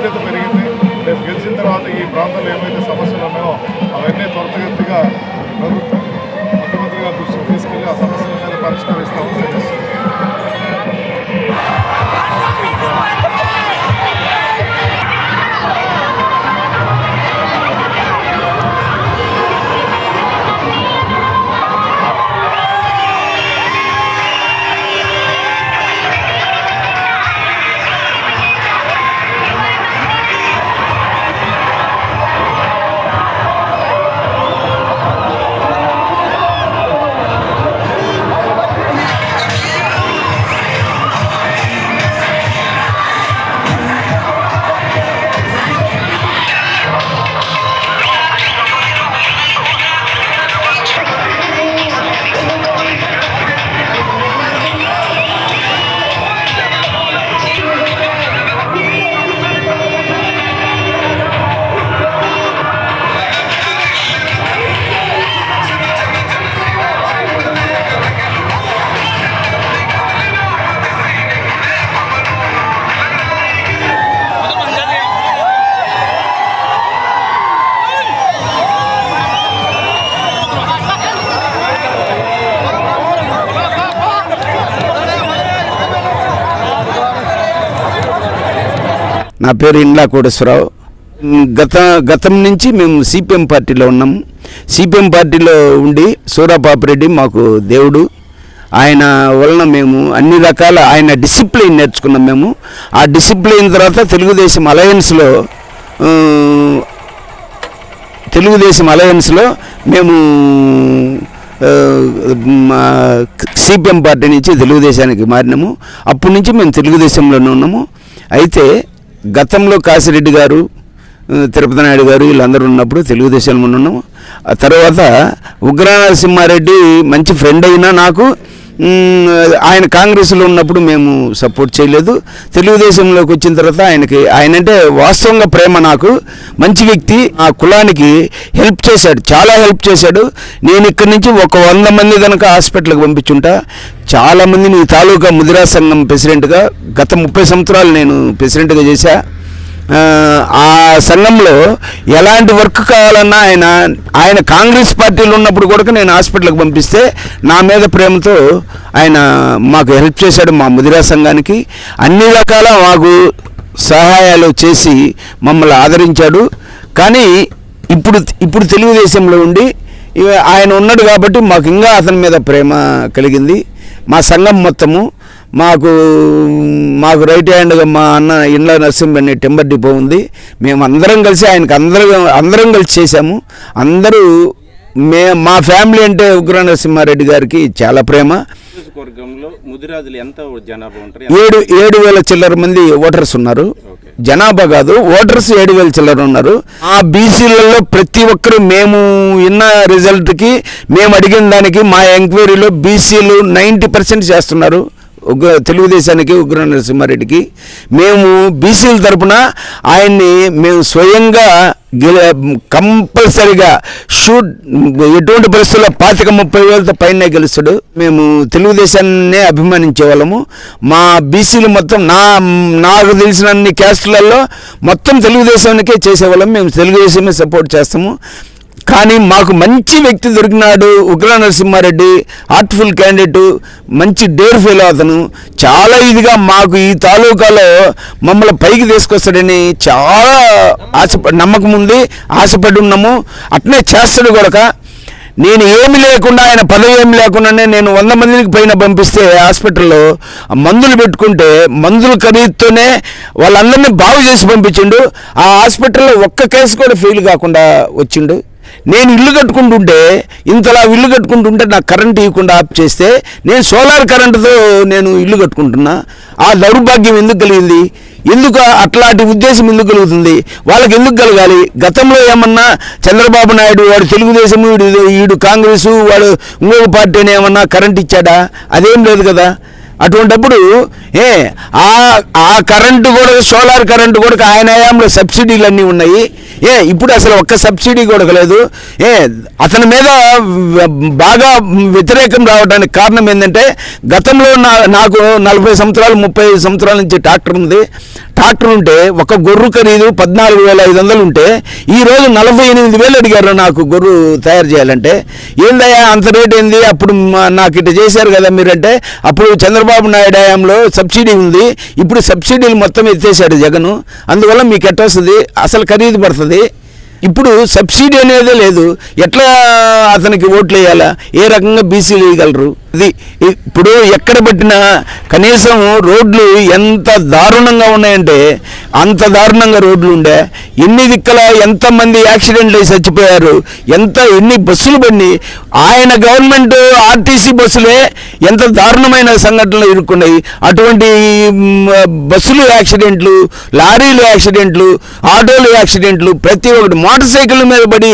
బాధ్యత పెరిగింది రేపు గెలిచిన తర్వాత ఈ ప్రాంతంలో ఏమైతే నా పేరు ఇండ్లా కోటేశ్వరరావు. గత గతం నుంచి మేము సిపిఎం పార్టీలో ఉన్నాము సిపిఎం పార్టీలో ఉండి సూరాపాపిరెడ్డి మాకు దేవుడు. ఆయన వలన మేము అన్ని రకాల ఆయన డిసిప్లిన్ నేర్చుకున్నాం మేము. ఆ డిసిప్లిన్ తర్వాత తెలుగుదేశం అలయన్స్లో తెలుగుదేశం అలయన్స్లో మేము సిపిఎం పార్టీ నుంచి తెలుగుదేశానికి మారినాము. అప్పటి నుంచి మేము తెలుగుదేశంలోనే ఉన్నాము. అయితే గతంలో కాసిరెడ్డి గారు తిరుపతి నాయుడు గారు వీళ్ళందరూ ఉన్నప్పుడు తెలుగుదేశంలో ఉన్నాము ఆ తర్వాత ఉగ్రనరసింహారెడ్డి మంచి ఫ్రెండ్ అయినా నాకు ఆయన కాంగ్రెస్లో ఉన్నప్పుడు మేము సపోర్ట్ చేయలేదు. తెలుగుదేశంలోకి వచ్చిన తర్వాత ఆయనకి ఆయన అంటే వాస్తవంగా ప్రేమ నాకు. మంచి వ్యక్తి ఆ కులానికి హెల్ప్ చేశాడు చాలా హెల్ప్ చేశాడు. నేను ఇక్కడి నుంచి ఒక వంద మంది కనుక హాస్పిటల్కి పంపించుంటా. చాలా మందిని తాలూకా ముదిరా సంఘం ప్రెసిడెంట్గా గత ముప్పై సంవత్సరాలు నేను ప్రెసిడెంట్గా చేశా. ఆ, సంఘంలో ఎలాంటి వర్క్ కావాలన్నా ఆయన ఆయన కాంగ్రెస్ పార్టీలో ఉన్నప్పుడు కూడా నేను హాస్పిటల్కి పంపిస్తే నా మీద ప్రేమతో ఆయన మాకు హెల్ప్ చేశాడు మా ముదిరా సంఘానికి. అన్ని రకాల మాకు సహాయాలు చేసి మమ్మల్ని ఆదరించాడు. కానీ ఇప్పుడు ఇప్పుడు తెలుగుదేశంలో ఉండి ఆయన ఉన్నాడు కాబట్టి మాకు ఇంకా అతని మీద ప్రేమ కలిగింది. మా సంఘం మొత్తము మాకు మాకు రైట్ హ్యాండ్గా మా అన్న ఇండ్ల నరసింహ టెంబర్ డిపో ఉంది. మేము అందరం కలిసి ఆయనకు అందరం అందరం కలిసి చేశాము. అందరూ మే మా ఫ్యామిలీ అంటే ఉగ్ర నరసింహారెడ్డి గారికి చాలా ప్రేమ. ఏడు ఏడు వేల చిల్లర మంది ఓటర్స్ ఉన్నారు. జనాభా కాదు ఓటర్స్ ఏడు వేల చిల్లర ఉన్నారు. ఆ బీసీలలో ప్రతి ఒక్కరు మేము విన్న రిజల్ట్కి మేము అడిగిన దానికి మా ఎంక్వైరీలో బీసీలు నైంటీ పర్సెంట్ చేస్తున్నారు. ఉగ్ర తెలుగుదేశానికి ఉగ్ర నరసింహారెడ్డికి మేము బీసీల తరపున ఆయన్ని మేము స్వయంగా కంపల్సరిగా షూట్ ఎటువంటి పరిస్థితుల్లో పాతిక ముప్పై వేలతో పైన గెలుస్తాడు. మేము తెలుగుదేశాన్నే అభిమానించే వాళ్ళము. మా బీసీలు మొత్తం నా నాకు తెలిసిన అన్ని క్యాస్టులలో మొత్తం తెలుగుదేశానికే చేసేవాళ్ళం. మేము తెలుగుదేశమే సపోర్ట్ చేస్తాము. కానీ మాకు మంచి వ్యక్తి దొరికినాడు ఉగ్ర నరసింహారెడ్డి హార్ట్ఫుల్ క్యాండిడేట్ మంచి డేర్ ఫెలో అతను. చాలా ఇదిగా మాకు ఈ తాలూకాలో మమ్మల్ని పైకి తీసుకొస్తాడని చాలా ఆశ నమ్మకం ఉంది ఆశపడి ఉన్నాము. అట్నే చేస్తాడు కొడక నేను ఏమి లేకుండా ఆయన పదవి ఏమి లేకుండానే నేను వంద మందికి పైన పంపిస్తే హాస్పిటల్లో మందులు పెట్టుకుంటే మందులు ఖరీదుతోనే వాళ్ళందరినీ బాగు చేసి పంపించిండు. ఆ హాస్పిటల్లో ఒక్క కేసు కూడా ఫెయిల్ కాకుండా వచ్చిండు. నేను ఇల్లు కట్టుకుంటుంటే ఇంతలా ఇల్లు కట్టుకుంటుంటే నాకు కరెంట్ ఇవ్వకుండా ఆఫ్ చేస్తే నేను సోలార్ కరెంటుతో నేను ఇల్లు కట్టుకుంటున్నా. ఆ దౌర్భాగ్యం ఎందుకు కలిగింది? ఎందుకు అట్లాంటి ఉద్దేశం ఎందుకు కలుగుతుంది? వాళ్ళకి ఎందుకు కలగాలి? గతంలో ఏమన్నా చంద్రబాబు నాయుడు వాడు తెలుగుదేశం వీడు వీడు కాంగ్రెస్ వాడు ఇంకొక పార్టీని ఏమన్నా కరెంట్ ఇచ్చాడా? అదేం లేదు కదా. అటువంటప్పుడు ఏ ఆ కరెంటు కూడా సోలార్ కరెంటు కూడా ఆయన హయాంలో సబ్సిడీలు అన్నీ ఉన్నాయి. ఏ ఇప్పుడు అసలు ఒక్క సబ్సిడీ కూడా లేదు ఏ అతని మీద బాగా వ్యతిరేకం రావడానికి కారణం ఏంటంటే గతంలో నా నాకు నలభై సంవత్సరాలు ముప్పై సంవత్సరాల నుంచి ట్రాక్టర్ ఉంది. ట్రాక్టర్ ఉంటే ఒక గొర్రు ఖరీదు పద్నాలుగు వేల ఐదు వందలు ఉంటే ఈ రోజు నలభై ఎనిమిది వేలు అడిగారు నాకు గొర్రు తయారు చేయాలంటే. ఏందయ్యా అంత రేట్ ఏంది? అప్పుడు నాకు ఇట్లా చేశారు కదా మీరంటే. అప్పుడు చంద్రబాబు నాయుడు హయాంలో సబ్సిడీ ఉంది. ఇప్పుడు సబ్సిడీలు మొత్తం ఎత్తేసాడు జగన్. అందువల్ల మీకు ఎట్ట వస్తుంది? అసలు ఖరీదు పడుతుంది. ఇప్పుడు సబ్సిడీ అనేదే లేదు. ఎట్లా అతనికి ఓట్లు వేయాలా? ఏ రకంగా బీసీలు వేయగలరు? ఇది. ఇప్పుడు ఎక్కడ పెట్టినా కనీసం రోడ్లు ఎంత దారుణంగా ఉన్నాయంటే అంత దారుణంగా రోడ్లు ఉండే. ఎన్ని దిక్కల ఎంతమంది యాక్సిడెంట్లు అయి చచ్చిపోయారు ఎంత ఎన్ని బస్సులు బండి ఆయన గవర్నమెంట్ ఆర్టీసీ బస్సులే ఎంత దారుణమైన సంఘటనలు ఇరుక్కున్నాయి అటువంటి బస్సులు యాక్సిడెంట్లు లారీలు యాక్సిడెంట్లు ఆటోలు యాక్సిడెంట్లు ప్రతి ఒక్కటి మోటార్ సైకిల్ మీద పడి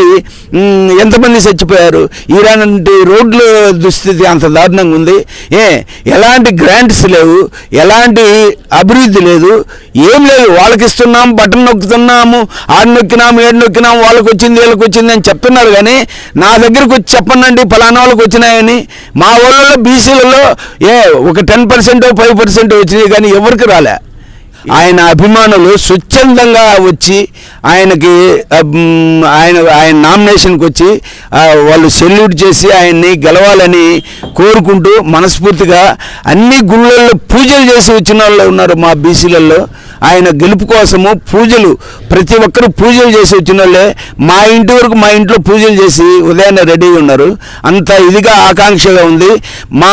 ఎంతమంది చచ్చిపోయారు. ఇలాంటి రోడ్ల దుస్థితి అంత దారుణంగా ఉంది. ఏ ఎలాంటి గ్రాంట్స్ లేవు ఎలాంటి అభివృద్ధి లేదు ఏం లేదు. వాళ్ళకి ఇస్తున్నాం బటన్ నొక్కుతున్నాము ఆడు నొక్కినాము ఏడు నొక్కినాము వాళ్ళకి వచ్చింది వీళ్ళకి వచ్చింది అని చెప్తున్నారు కానీ నా దగ్గరకు వచ్చి చెప్పండి ఫలానా వాళ్ళకి వచ్చినాయని. మా ఊళ్ళలో బీసీలలో ఏ ఒక టెన్ పర్సెంట్ ఫైవ్ పర్సెంట్ వచ్చినాయి కానీ ఎవరికి రాలే. ఆయన అభిమానులు స్వచ్ఛందంగా వచ్చి ఆయనకి ఆయన ఆయన నామినేషన్కి వచ్చి వాళ్ళు సెల్యూట్ చేసి ఆయన్ని గెలవాలని కోరుకుంటూ మనస్ఫూర్తిగా అన్ని గుళ్ళల్లో పూజలు చేసి వచ్చిన వాళ్ళు ఉన్నారు మా బీసీలలో. ఆయన గెలుపు కోసము పూజలు ప్రతి ఒక్కరు పూజలు చేసి వచ్చిన వాళ్ళే మా ఇంటి వరకు మా ఇంట్లో పూజలు చేసి ఉదయాన్నే రెడీగా ఉన్నారు. అంత ఇదిగా ఆకాంక్షగా ఉంది. మా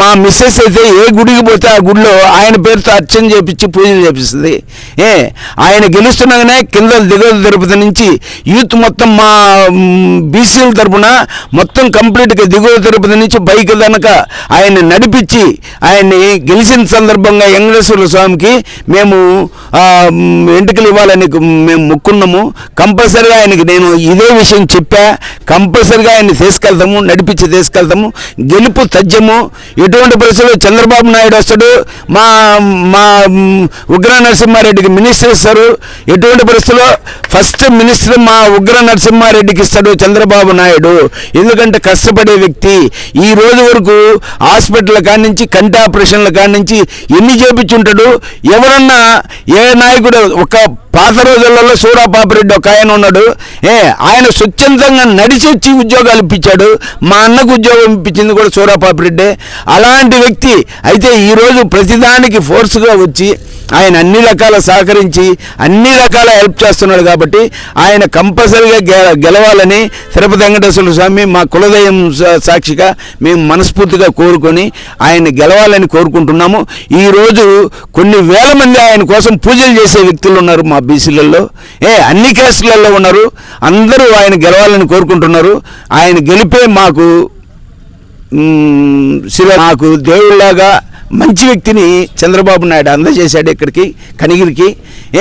మా మిస్సెస్ అయితే ఏ గుడికి పోతే ఆ గుడిలో ఆయన పేరుతో అర్చన చేపించి పూజలు చేపిస్తుంది. ఏ ఆయన గెలుస్తుండగానే కింద దిగువ తిరుపతి నుంచి యూత్ మొత్తం మా బీసీల తరపున మొత్తం కంప్లీట్గా దిగువ తిరుపతి నుంచి పైకి కనుక ఆయన్ని నడిపించి ఆయన్ని గెలిచిన సందర్భంగా వెంకటేశ్వర స్వామికి మేము ఆ, ఎంటుకలు ఇవ్వాలని మేము మొక్కున్నాము. కంపల్సరిగా ఆయనకి నేను ఇదే విషయం చెప్పా. కంపల్సరిగా ఆయన్ని తీసుకెళ్తాము నడిపించి తీసుకెళ్తాము. గెలుపు తథ్యము. ఎటువంటి పరిస్థితుల్లో చంద్రబాబు నాయుడు వస్తాడు మా మా ఉగ్ర నరసింహారెడ్డికి మినిస్టర్ ఇస్తారు. ఎటువంటి పరిస్థితుల్లో ఫస్ట్ మినిస్టర్ మా ఉగ్ర నరసింహారెడ్డికి ఇస్తాడు చంద్రబాబు నాయుడు. ఎందుకంటే కష్టపడే వ్యక్తి. ఈ రోజు వరకు హాస్పిటల్ కానించి నుంచి కంటి ఆపరేషన్ల కానించి నుంచి ఎన్ని చేపించుంటాడు? ఎవరన్నా ఏ నాయకుడు ఒక పాత రోజులలో సూరాపాపిరెడ్డి ఒక ఆయన ఉన్నాడు. ఏ ఆయన స్వచ్ఛందంగా నడిచి వచ్చి ఉద్యోగాలు ఇప్పించాడు. మా అన్నకు ఉద్యోగం ఇప్పించింది కూడా సూరాపాపిరెడ్డే అలాంటి వ్యక్తి అయితే ఈరోజు ప్రతిదానికి ఫోర్స్గా వచ్చి ఆయన అన్ని రకాల సహకరించి అన్ని రకాల హెల్ప్ చేస్తున్నాడు కాబట్టి ఆయన కంపల్సరీగా గెలవాలని తిరుపతి వెంకటేశ్వర స్వామి మా కులదయం సా- సాక్షిగా మేము మనస్ఫూర్తిగా కోరుకొని ఆయన గెలవాలని కోరుకుంటున్నాము. ఈరోజు కొన్ని వేల మంది ఆయన కోసం పూజలు చేసే వ్యక్తులు ఉన్నారు మా బీసీలలో. ఏ అన్ని కేసులలో ఉన్నారు. అందరూ ఆయన గెలవాలని కోరుకుంటున్నారు. ఆయన గెలిపే మాకు శివ మాకు దేవుళ్ళలాగా మంచి వ్యక్తిని చంద్రబాబు నాయుడు అందజేశాడు ఇక్కడికి కనిగిరికి.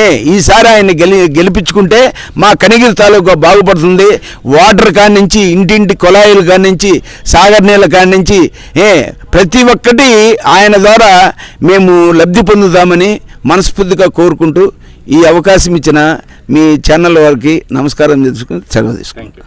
ఏ ఈసారి ఆయన గెలి గెలిపించుకుంటే మా కనిగిరి తాలూకా బాగుపడుతుంది. వాటర్ కాడి నుంచి ఇంటింటి కుళాయిల కాడి నుంచి సాగర్ నీళ్ళ కాడి నుంచి ఏ ప్రతి ఒక్కటి ఆయన ద్వారా మేము లబ్ధి పొందుతామని మనస్ఫూర్తిగా కోరుకుంటూ ఈ అవకాశం ఇచ్చిన మీ ఛానల్ వారికి నమస్కారం తెలుసుకుని సెలవు తీసుకుంటాను